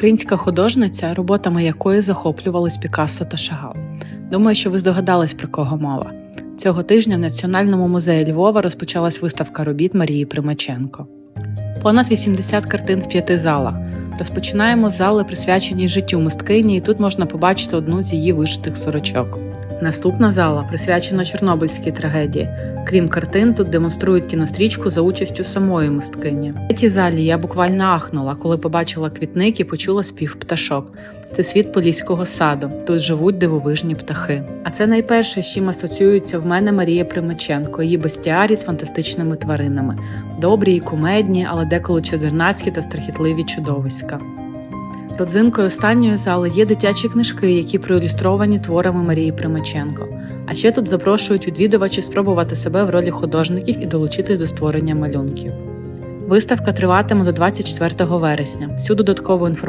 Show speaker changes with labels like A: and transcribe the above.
A: Українська художниця, роботами якої захоплювались Пікассо та Шагал. Думаю, що ви здогадались, про кого мова. Цього тижня в Національному музеї Львова розпочалась виставка робіт Марії Примаченко. Понад 80 картин в п'яти залах. Розпочинаємо з зали, присвячені життю мисткині, і тут можна побачити одну з її вишитих сорочок. Наступна зала присвячена Чорнобильській трагедії. Крім картин, тут демонструють кінострічку за участю самої мисткині. В третій залі я буквально ахнула, коли побачила квітник і почула спів пташок. Це світ поліського саду. Тут живуть дивовижні птахи. А це найперше, з чим асоціюється в мене Марія Примаченко, її бестіарі з фантастичними тваринами, добрі і кумедні, але деколи чудернацькі та страхітливі чудовиська. Родзинкою останньої зали є дитячі книжки, які проілюстровані творами Марії Примаченко. А ще тут запрошують відвідувачів спробувати себе в ролі художників і долучитись до створення малюнків. Виставка триватиме до 24 вересня. Всю додаткову інформацію